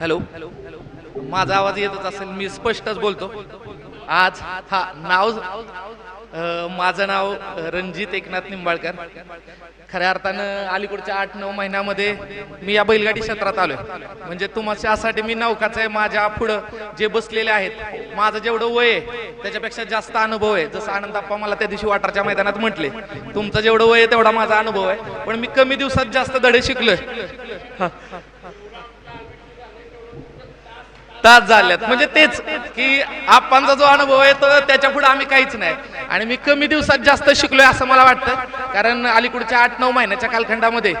Hello? माझा आवाज येतच असेल मी स्पष्टच बोलतो. आज हा नाव माझं नाव रणजित एकनाथ निंबाळकर. खऱ्या अर्थानं अलीकडच्या आठ नऊ महिन्यामध्ये मी या बैलगाडी क्षेत्रात आलोय. म्हणजे तुमच्यासाठी मी नौकाच आहे माझ्या पुढं जे बसलेले आहेत माझं जेवढं वय आहे त्याच्यापेक्षा जास्त अनुभव आहे. जसं आनंदाप्पा मला त्या दिवशी वाटारच्या मैदानात म्हटले तुमचं जेवढं वय आहे तेवढा माझा अनुभव आहे. पण मी कमी दिवसात जास्त धडे शिकलोय. तास झाल्यात. म्हणजे तेच की आपांचा जो अनुभव आहे तो त्याच्या पुढे आम्ही काहीच नाही. आणि मी कमी दिवसात जास्त शिकलोय असं मला वाटतं. कारण अलीकडच्या आठ नऊ महिन्याच्या कालखंडामध्ये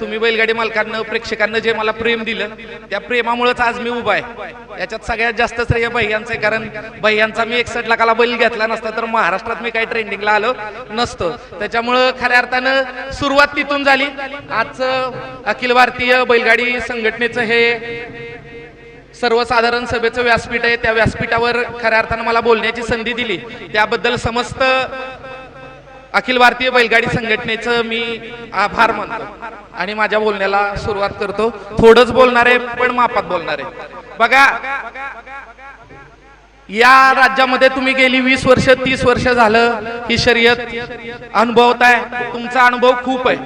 तुम्ही बैलगाडी मालकांना प्रेक्षकांना जे मला प्रेम दिलं त्या प्रेमामुळेच आज मी उभा आहे. याच्यात सगळ्यात जास्त श्रेय भैयांचं आहे. कारण भैयांचा मी एकसठ लाखाला बैल घेतला नसता तर महाराष्ट्रात मी काही ट्रेंडिंगला आलो नसतो. त्याच्यामुळं खऱ्या अर्थानं सुरुवात तिथून झाली. आजचं अखिल भारतीय बैलगाडी संघटनेचं हे सर्वसाधारण सभेचं व्यासपीठ आहे. त्या व्यासपीठावर खऱ्या अर्थानं मला बोलण्याची संधी दिली. त्याबद्दल समस्त अखिल भारतीय बैलगाडी संघटनेचं मी आभार मानतो आणि माझ्या बोलण्याला सुरुवात करतो. थोडंच बोलणार आहे पण मापात बोलणार. आहे बघा या राज्यामध्ये तुम्ही गेली वीस वर्ष तीस वर्ष झालं ही शर्यत अनुभवताय. तुमचा अनुभव खूप आहे.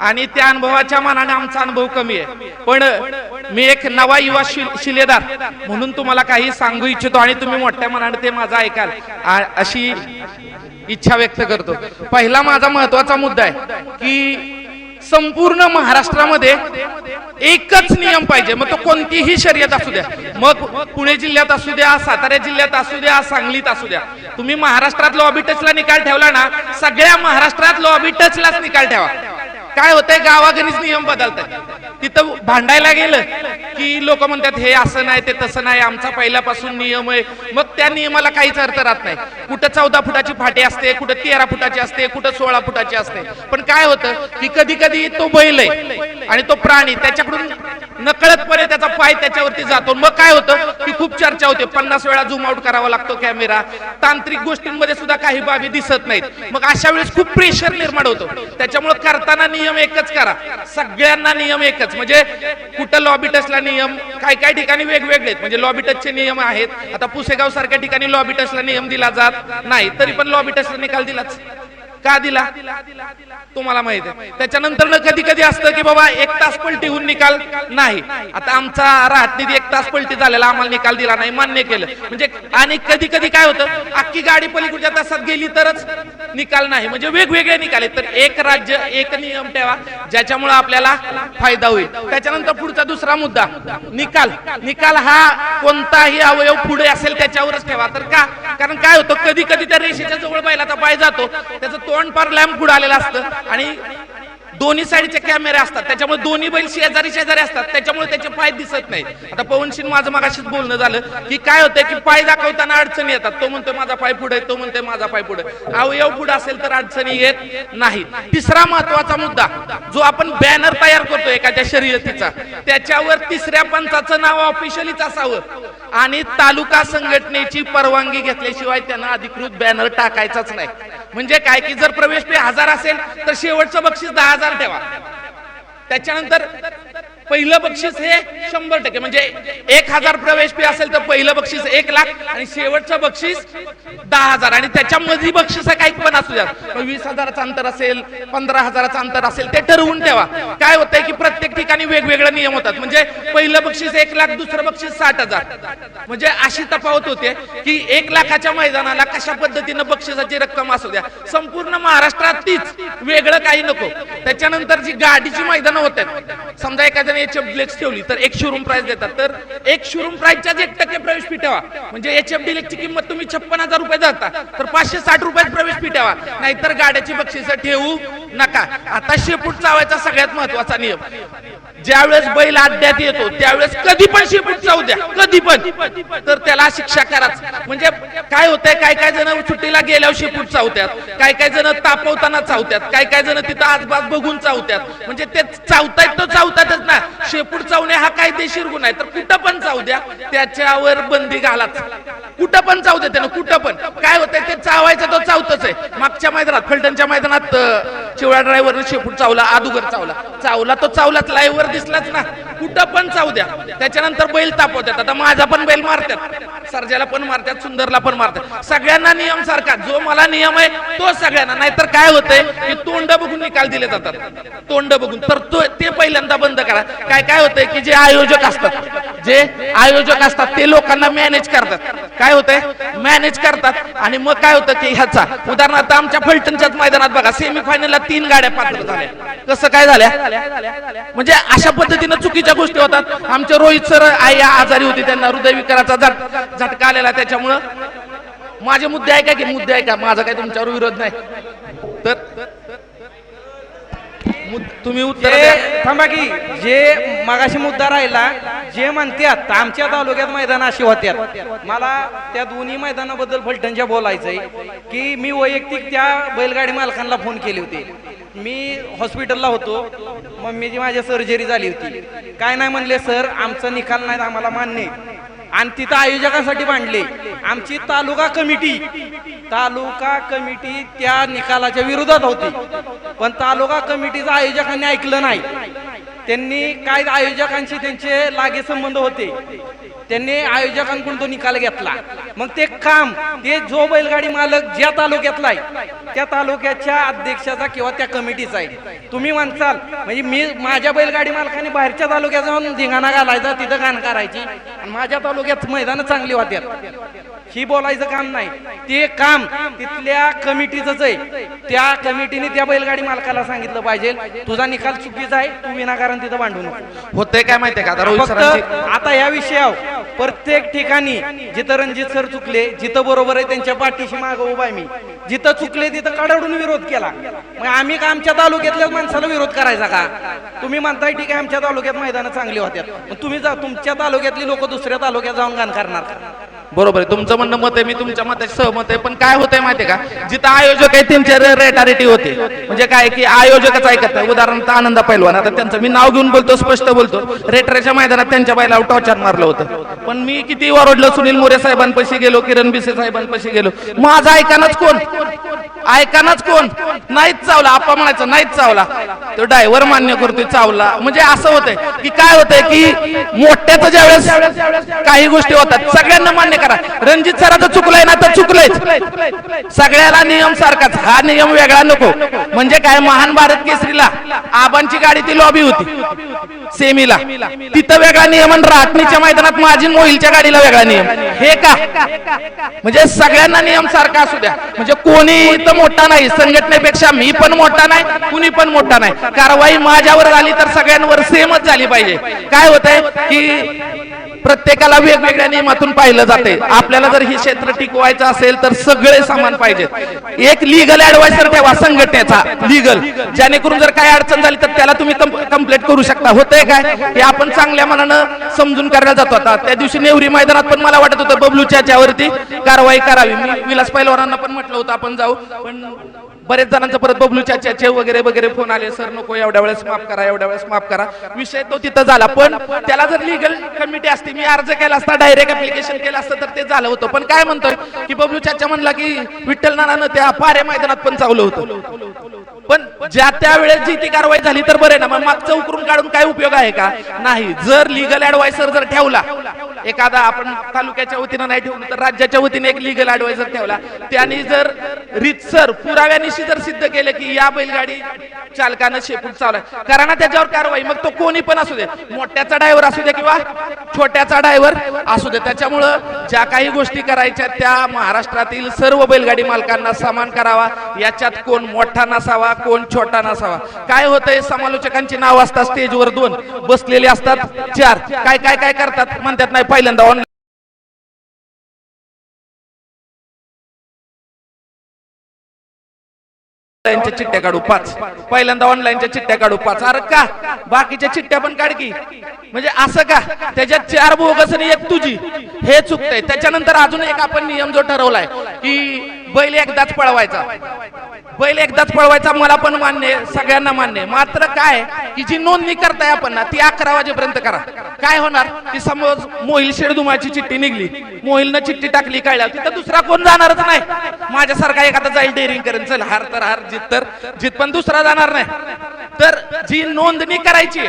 आणि त्या अनुभवाच्या मानाने आमचा अनुभव कमी आहे. पण मी एक नवा युवा शि- शिलेदार म्हणून तुम्हाला काही सांगू इच्छितो आणि तुम्ही मोठ्या मनाने ते माझं ऐकाल. आ- अशी इच्छा व्यक्त करतो. पहिला माझा महत्त्वाचा मुद्दा आहे की संपूर्ण महाराष्ट्रामध्ये एकच नियम पाहिजे. मग तो कोणतीही शर्यत असू द्या. मग पुणे जिल्ह्यात असू द्या सातारा जिल्ह्यात असू द्या सांगलीत असू द्या. तुम्ही महाराष्ट्रात लॉबी टचला निकाल ठेवला ना सगळ्या महाराष्ट्रात लॉबी टचलाच निकाल ठेवा. काय होतंय? गावागणीच नियम बदलतात तिथं भांडायला गेलं की लोक म्हणतात हे असं नाही ते तसं नाही आमचा पहिल्यापासून नियम आहे. मग त्या नियमाला काहीच अर्थ राहत नाही. कुठं चौदा फुटाची फाटी असते कुठं तेरा फुटाची असते कुठं सोळा फुटाची असते. पण काय होतं की कधी कधी तो बैल आहे आणि तो प्राणी त्याच्याकडून नकळतपणे त्याचा पाय त्याच्यावरती जातो. मग काय होतं? की खूप चर्चा होते. पन्नास वेळा झूम आउट करावा लागतो कॅमेरा तांत्रिक गोष्टींमध्ये सुद्धा काही बाबी दिसत नाहीत. मग अशा वेळेस खूप प्रेशर निर्माण होतो. त्याच्यामुळे करताना नियम एकच करा. सगळ्यांना नियम एकच. म्हणजे कुठं लॉबी टचला नियम काय काय ठिकाणी वेगवेगळे आहेत. म्हणजे लॉबी टचचे नियम आहेत. आता पुसेगाव सारख्या ठिकाणी लॉबी टचला नियम दिला जात नाही. तरी पण लॉबी टचला निकाल दिलाच. का दिला? तुम्हाला माहीत आहे. त्याच्यानंतर कधी कधी असतं की बाबा एक तास पलटी होऊन निकाल नाही. आता आमचा राहटनीत एक तास पलटी झालेला आम्हाला निकाल दिला नाही मान्य केलं. म्हणजे आणि कधी कधी काय होतं अख्खी गाडी पलीकडच्या तासात गेली तरच निकाल नाही. म्हणजे वेगवेगळे निकाल आहेत. तर एक राज्य एक नियम ठेवा ज्याच्यामुळे आपल्याला फायदा होईल. त्याच्यानंतर पुढचा दुसरा मुद्दा निकाल. निकाल हा कोणताही अवयव पुढे असेल त्याच्यावरच ठेवा. तर का? कारण काय होतं? कधी कधी त्या रेषेच्या जवळ बैलाचा पाय जातो. त्याचं तोंड फार लॅम्प पुढे आलेलं असतं. आणि दोन्ही साईडचे कॅमेरे असतात. त्याच्यामुळे दोन्ही बैल शेजारी शेजारी असतात. त्याच्यामुळे त्याचे पाय दिसत नाही. आता पवनशीन माझं मागाशीच बोलणं झालं की काय होतंय की पाय दाखवताना अडचणी येतात. तो म्हणतो माझा पाय पुढे. तो म्हणतोय माझा पाय पुढे. अवयव पुढे असेल तर अडचणी येत नाही. तिसरा महत्त्वाचा मुद्दा जो आपण बॅनर तयार करतो एखाद्या शर्यतीचा त्याच्यावर तिसऱ्या पंचाचं नाव ऑफिशियलीच असावं. आणि तालुका संघटनेची परवानगी घेतल्याशिवाय त्यांना अधिकृत बॅनर टाकायचाच नाही. म्हणजे काय की जर प्रवेश फी हजार असेल तर शेवटचं बक्षीस दहा हजार ठेवा. त्याच्यानंतर पहिलं बक्षीस हे शंभर टक्के. म्हणजे एक हजार प्रवेश फी असेल तर पहिलं बक्षीस एक लाख आणि शेवटचं बक्षीस दहा हजार. आणि त्याच्यामध्ये बक्षीस काही पण असू द्या वीस हजाराचं अंतर असेल पंधरा हजाराचं अंतर असेल ते ठरवून ठेवा. काय होतंय की प्रत्येक ठिकाणी वेगवेगळे नियम होतात. म्हणजे पहिलं बक्षीस एक लाख दुसरं बक्षीस साठ हजार. म्हणजे अशी तफावत होते की एक लाखाच्या मैदानाला कशा पद्धतीनं बक्षिसाची रक्कम असू द्या. संपूर्ण महाराष्ट्रात तीच. वेगळं काही नको. त्याच्यानंतर जी गाडीची मैदानं होत आहेत समजा एखाद्याने एच एफ डिलेक्स ठेवली तर एक शोरूम प्राइस देतात. तर एक शोरूम प्राइसच्या एक टक्के प्रवेश फी ठेवा. म्हणजे एच एफ डिलेक्सची किंमत तुम्ही छप्पन हजार रुपये जाता. तर पाचशे साठ रुपयात प्रवेश फी ठेवा. नाहीतर गाड्याची बक्षिस ठेवू नका. आता शेपूट चावायचा सगळ्यात महत्त्वाचा नियम. ज्यावेळेस बैल अड्ड्यात येतो त्यावेळेस कधी पण शेपूट चावू द्या. कधी पण. तर त्याला शिक्षा कराच. म्हणजे काय होतंय? काय काय जण सुट्टीला गेल्यावर शेपूट चावत्यात. काय काय जण तापवताना चावत्यात. काय काय जण तिथं आसपास बघून चावत्यात. म्हणजे ते चावतायत तो चावतात शेपूट चावणे हा कायदेशीर गुन्हा आहे. तर कुठं पण चावू द्या त्याच्यावर बंदी घालाच. कुठं पण चावते त्यानं कुठं पण. काय होतंय ते चावायचं तो चावतच आहे. मागच्या मैदानात फलटणच्या मैदानात चिवळा ड्रायव्हर शेपूट चावला आदुगर चावला. चावला तो चावलाच लाईव्हवर दिसलाच ना. कुठं पण चावू द्या. त्याच्यानंतर बैल तापवतात. आता माझा पण बैल मारतात. सर्जाला पण मारतात सुंदरला पण मारतात. सगळ्यांना नियम सारखा. जो मला नियम आहे तो सगळ्यांना. नाहीतर काय होतंय की तोंड बघून निकाल दिले जातात. तोंड बघून. तर तो ते पहिल्यांदा बंद करा. काय काय होतंय की जे आयोजक असतात जे आयोजक असतात ते लोकांना मॅनेज करतात. काय होतंय? मॅनेज करतात. आणि मग काय होतं की ह्याचा उदाहरणार्थ आमच्या फलटणच्याच मैदानात बघा सेमीफायनलला तीन गाड्या पात्र झाल्या. कसं काय झाल्या? म्हणजे अशा पद्धतीनं चुकीच्या गोष्टी होतात. आमचे रोहित सर आई आजारी होती त्यांना हृदयविकाराचा झट झटका आलेला त्याच्यामुळं. माझे मुद्दे आहे का की मुद्दे आहे का माझा काय तुमच्यावर विरोध नाही. तर तुम्ही उत्तर जे थांबा की जे मगाशी मुद्दा राहिला जे म्हणतात आमच्या तालुक्यात मैदान अशी होत्यात. मला त्या दोन्ही मैदानाबद्दल फलटणच्या बोलायचंय की मी वैयक्तिक त्या बैलगाडी मालकांना फोन केले होते. मी हॉस्पिटलला होतो. मम्मीची माझ्या सर्जरी झाली होती. काय नाही म्हणले सर आमचा निकाल नाही आम्हाला मान्य आहे. आणि तिथं आयोजकांसाठी मांडले. आमची तालुका कमिटी. तालुका कमिटी त्या निकालाच्या विरोधात होती. पण तालुका कमिटीचं आयोजकांनी ऐकलं नाही. त्यांनी काय आयोजकांशी त्यांचे लागे संबंध होते. त्यांनी आयोजकांकडून तो निकाल घेतला. मग ते काम ते जो बैलगाडी मालक ज्या तालुक्यातला आहे त्या तालुक्याच्या अध्यक्षाचा किंवा त्या कमिटीचा आहे. तुम्ही म्हणसाल म्हणजे मी माझ्या बैलगाडी मालकाने बाहेरच्या तालुक्यात जाऊन धिंगाणा घालायचा तिथं गाण करायची. आणि माझ्या तालुक्यात मैदान चांगली होत्यात ही बोलायचं काम नाही. ते काम तिथल्या कमिटीच आहे. त्या कमिटीने त्या बैलगाडी मालकाला सांगितलं पाहिजे तुझा निकाल चुकीचा आहे तू विनाकारण तिथं भांडू नको. होतंय काय माहितीये का? आता या विषयावर प्रत्येक ठिकाणी जिथं रणजित सर चुकले जिथं बरोबर आहे त्यांच्या पाठीशी माग उभा आहे मी. जिथं चुकले तिथं कडाडून विरोध केला. मग आम्ही का आमच्या तालुक्यातल्या माणसाला विरोध करायचा का? तुम्ही म्हणताय ठीक आहे आमच्या तालुक्यात मैदानं चांगली होत्यात. मग तुम्ही जा तुमच्या तालुक्यातली लोक दुसऱ्या तालुक्यात जाऊन गाण करणार. बरोबर आहे. तुमचं म्हणणं मत आहे मी तुमच्या मताशी सहमत आहे. पण काय होतंय माहितीये का? जिथं आयोजक आहे त्यांचे रेटारिटी होते. म्हणजे काय की आयोजकच ऐकत उदाहरणार्थ आनंदा पैलवान. आता त्यांचं मी नाव घेऊन बोलतो स्पष्ट बोलतो. रेटरेच्या मैदानात त्यांच्या बैलावर टॉर्चर मारलं होतं. पण मी किती ओरडलो सुनील मोरे साहेबांपाशी गेलो किरण बिसे साहेबांपाशी गेलो. माझा ऐकानच कोण? ऐकानाच कोण? नाहीच चावला आपा म्हणायचं नाहीच चावला. तो ड्रायव्हर मान्य करतोय चावला. म्हणजे असं होतंय की काय होतंय की मोठ्याचं ज्यावेळेस काही गोष्टी होतात सगळ्यांना मान्य करा. रणजित सराचं चुकलंय ना तर चुकलंय सगळ्याला नियम सारखाच हा नियम वेगळा नको. म्हणजे काय महान भारत केसरीला आबांची गाडी ती लॉबी होती. सेमीला. तिथं वेगळा नियम आणि राटणीच्या मैदानात माझी मोहिलच्या गाडीला वेगळा नियम. हे का? म्हणजे सगळ्यांना नियम सारखा असू द्या. म्हणजे कोणी इथं मोठा नाही संघटनेपेक्षा मी पण मोठा नाही कुणी पण मोठा नाही. कारवाई माझ्यावर आली तर सगळ्यांवर सेमच झाली पाहिजे. काय होतंय? की प्रत्येकाला वेगवेगळ्या नियमातून पाहिलं जाते आपल्याला जर हे क्षेत्र टिकवायचं असेल तर सगळे सामान पाहिजेत. एक लिगल ऍडवायझर ठेवा संघटनेचा लिगल जेणेकरून जर काय अडचण झाली तर त्याला तुम्ही कंप्लेंट करू शकता. होतंय काय? हे आपण चांगल्या मनानं समजून करायला जातो आता. त्या दिवशी नेवरी मैदानात पण मला वाटत होतं बबलूच्या याच्यावरती कारवाई करावी. मी विलास पैलवानांना पण म्हटलं होतं आपण जाऊ. पण बरेच जणांचा परत बबलू चाच्याचे वगैरे वगैरे फोन आले. सर नको एवढ्या वेळेस माफ करा एवढ्या वेळेस माफ करा. विषय तो तिथं झाला. पण त्याला जर लिगल कमिटी असते मी अर्ज केला असता डायरेक्ट अप्लिकेशन केलं असतं तर ते झालं होतं. पण काय म्हणतोय की बबलू चाचा म्हणला की विठ्ठल नानानं त्या पारे मैदानात पण चावलं होतं. पण ज्या त्या वेळेस जी ती कारवाई झाली तर बरे ना. मग मागचं उकरून काढून काय उपयोग आहे का? नाही. जर लिगल ऍडवायसर जर ठेवला एखादा आपण तालुक्याच्या वतीनं नाही ठेवलं तर राज्याच्या वतीने एक लिगल ऍडवायझर ठेवला त्यांनी जर रितसर पुराव्यानिशी जर सिद्ध केलं की या बैलगाडी चालकानं शेपूट चालवला करा ना त्याच्यावर कारवाई मग तो कोणी पण असू दे. मोठ्याचा ड्रायव्हर असू दे किंवा छोट्याचा ड्रायव्हर असू दे. त्याच्यामुळं ज्या काही गोष्टी करायच्या त्या महाराष्ट्रातील सर्व बैलगाडी मालकांना समान करावा. याच्यात कोण मोठा नसावा कोण छोटा नसावा. काय होतंय समालोचकांची नाव असतात स्टेजवर दोन. बसलेले असतात चार. काय काय काय करतात म्हणतात नाही पहिल्यांदा ऑनलाईन ऑनलाईनच्या चिठ्ठ्या काढू पाच. पहिल्यांदा ऑनलाईनच्या चिठ्ठ्या काढू पाच. अरे का? बाकीच्या चिठ्ठ्या पण काढ की. म्हणजे असं का? त्याच्यात चार बोगस आणि एक तुझी. हे चुकतंय. त्याच्यानंतर अजून एक आपण नियम जो ठरवलाय की बैल एकदाच पळवायचा. बैल एकदाच पळवायचा मला पण मान्य सगळ्यांना मान्य मात्र काय की जी नोंदणी करताय आपण ना ती अकरा वाजेपर्यंत करा. काय होणार? की समज मोहिल शेडदुमाची चिठ्ठी निघली. मोहिलनं चिठ्ठी टाकली कळल्या तिथं दुसरा कोण जाणारच नाही. माझ्यासारखा एखादा जाईल डेअरिंग करेन. चल हार तर हार जित तर जित पण दुसरा जाणार नाही. तर जी नोंदणी करायची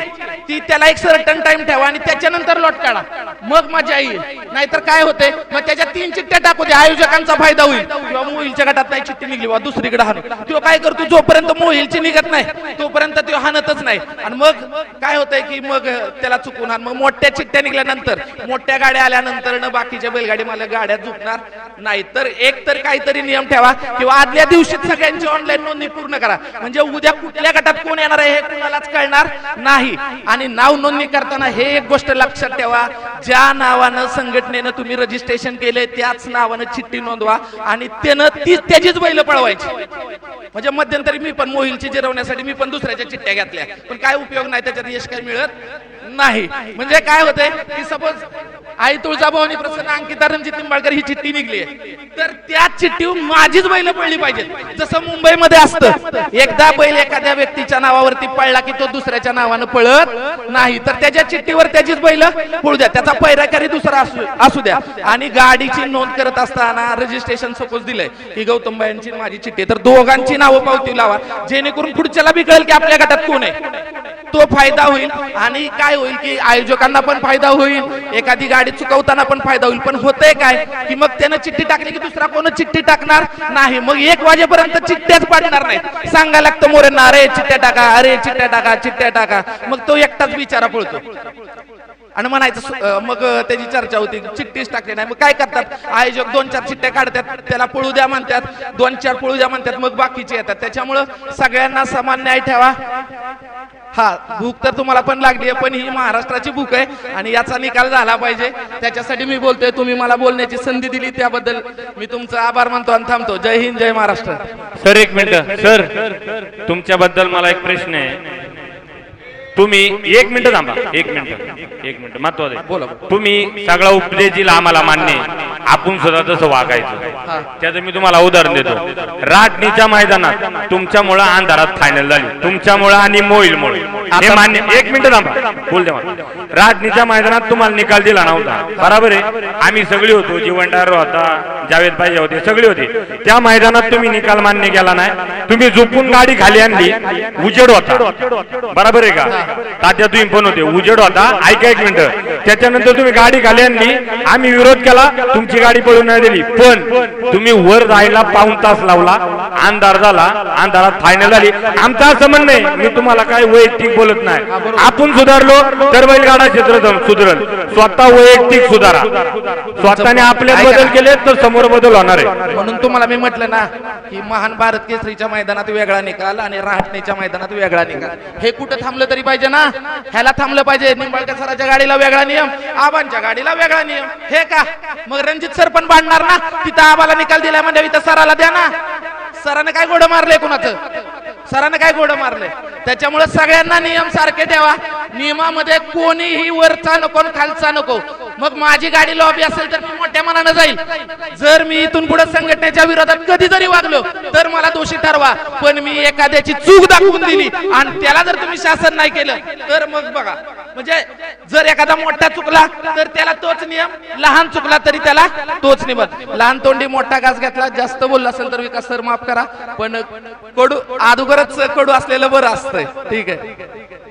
ती त्याला एक सर्टन टाइम ठेवा आणि त्याच्यानंतर लॉट काढा. मग माझी आई नाहीतर काय होते मग त्याच्या तीन चिठ्ठ्या टाकू दे. आयोजकांचा फायदा होईल. किंवा मोहिलच्या गटात नाही चिठ्ठी निघली वा दुसरीकडे हाणू. तो काय करतो? जोपर्यंत मोहिलची निघत नाही तोपर्यंत तो हाणतच नाही. आणि मग काय होतंय की मग त्याला चुकून मग मोठ्या चिठ्ठ्या निघल्यानंतर मोठ्या गाड्या आल्यानंतर न बाकीच्या बैलगाडी मला गाड्या झुकणार नाही तर एक तर काहीतरी नियम ठेवा किंवा आदल्या दिवशी सगळ्यांची ऑनलाईन नोंदणी पूर्ण करा. म्हणजे उद्या कुठल्या गटात कोण येणार आहे हे कुणालाच कळणार नाही. आणि नाव नोंदणी करताना हे एक गोष्ट लक्षात ठेवा. ज्या नावानं संघटनेनं तुम्ही रजिस्ट्रेशन केले त्याच नावानं चिठ्ठी नोंदवा. आणि त्यानं तीच त्याचीच बैल पळवायची. म्हणजे मध्यंतरी मी पण मोहिलची जिरवण्यासाठी मी पण दुसऱ्याच्या चिठ्ठ्या घेतल्या. पण काय उपयोग नाही त्याच्यात यश काय मिळत नाही. म्हणजे काय होतंय की सपोज आई तुळजाभवानी प्रसन्न अंकिता रणजित निंबाळकर ही चिठ्ठी निघली तर त्या चिठ्ठीवर माझीच बैल पडली पाहिजेत. जसं मुंबईमध्ये असतं एकदा बैल एखाद्या व्यक्तीच्या नावावरती पडला की तो दुसऱ्याच्या नावानं पळत नाही. तर त्याच्या चिठ्ठीवर त्याचीच बैल पळू द्या. त्याचा पैराकारी दुसरा असू असू द्या. आणि गाडीची नोंद करत असताना रजिस्ट्रेशन सपोज दिलंय की गौतम बायांची माझी चिठ्ठी. तर दोघांची नावं पावती लावा. जेणेकरून पुढच्याला बी कळेल की आपल्या गटात कोण आहे. तो फायदा होईल. आणि काय होईल की आयोजकांना पण फायदा होईल. एखादी गाडी चुकवताना पण फायदा होईल. पण होतंय काय? की मग त्यानं चिठ्ठी टाकली की दुसरा कोण चिठ्ठी टाकणार? नाही. मग एक वाजेपर्यंत चिठ्ठ्याच पाडणार नाही सांगायला लागतं मोरेंना अरे चिठ्ठ्या टाका अरे चिठ्ठ्या टाका चिठ्ठ्या टाका. मग तो एकटाच बिचारा पळतो. आणि म्हणायचं मग त्याची चर्चा होती. चिठ्ठीच टाकली नाही. मग काय करतात? आयोजक दोन चार चिठ्ठ्या काढतात. त्याला पळू द्या म्हणतात. दोन चार पळू द्या म्हणतात. मग बाकीचे येतात. त्याच्यामुळं सगळ्यांना समान न्याय ठेवा. हा भूक तर तुम्हाला पण लागली आहे पण ही महाराष्ट्राची भूक आहे आणि याचा निकाल झाला पाहिजे. त्याच्यासाठी मी बोलतोय तुम्ही मला बोलण्याची संधी दिली त्याबद्दल मी तुमचा आभार मानतो आणि थांबतो. जय हिंद जय महाराष्ट्र. सर एक मिनिट. सर तुमच्याबद्दल मला एक प्रश्न आहे. तुम्ही एक मिनिट थांबा. एक मिनिट. एक मिनिट. महत्वाचं बोला. तुम्ही सगळा उपदेश दिला आम्हाला मान्य. आपण सुद्धा तसं वागायचं. त्याचं मी तुम्हाला उदाहरण देतो. राटणीच्या मैदानात तुमच्यामुळं अंधारात फायनल झाली. तुमच्यामुळं आणि मोईलमुळे हे मान्य एक मिनिट थांबा. बोल दे मला राटणीच्या मैदानात तुम्हाला निकाल दिला नव्हता बरोबर आहे. आम्ही सगळे होतो. जीवनदार होता जावेद पाहिजे होते सगळे होते. त्या मैदानात तुम्ही निकाल मान्य केला नाही. तुम्ही झोपून गाडी खाली आणली. उजेड होता. बरोबर आहे का? तात्या तुम्ही पण होते. उजेड होता. ऐका एक मिनिट. त्याच्यानंतर तुम्ही गाडी खाली आणली. आम्ही विरोध केला. तुमची गाडी पळून नाही दिली. पण तुम्ही वर जायला पाऊन तास लावला. अंधार झाला. अंधारात फायनल झाली. आमचं असं म्हणणं आहे मी तुम्हाला काय वैयक्तिक बोलत नाही. आपण सुधारलो तर बैलगाडा क्षेत्र सुधरल. स्वतः वैयक्तिक सुधारा. स्वतःने आपल्यात बदल केले तर समोर बदल होणार आहे. म्हणून तुम्हाला मी म्हटलं ना की महान भारत केसरीच्या मैदानात वेगळा निकाल आणि राहटणीच्या मैदानात वेगळा निकाल. हे कुठं थांबलं तरी पाहिजे ना? ह्याला थांबलं पाहिजे. निंबाळकर सराच्या गाडीला वेगळा नियम आबांच्या गाडीला वेगळा नियम. हे का? मग रणजित सर पण बांधणार ना? तिथं आबाला निकाल दिला म्हणजे इथं सराला द्या ना. सरानं काय गोडं मारले कुणाचं? सरानं काय गोडं मारले त्याच्यामुळे सगळ्यांना नियम सारखे ठेवा. नियमामध्ये कोणीही वरचा नको खालचा नको. मग माझी गाडी लॉबी असेल तर मी मोठ्या मनानं जाईल. जर मी इथून पुढे संघटनेच्या विरोधात कधी जरी वागलो तर मला दोषी ठरवा. पण मी एखाद्याची चूक दाखवून दिली आणि त्याला जर तुम्ही शासन नाही केलं तर मग बघा. म्हणजे जर एखादा मोठा चुकला तर त्याला तोच नियम लहान चुकला तरी त्याला तोच नियम. लहान तोंडी मोठा घास घेतला जास्त बोलला असेल तर विकास सर माफ करा. पण कडू अगोदरच कडू असलेलं बरं असतंय. ठीक आहे.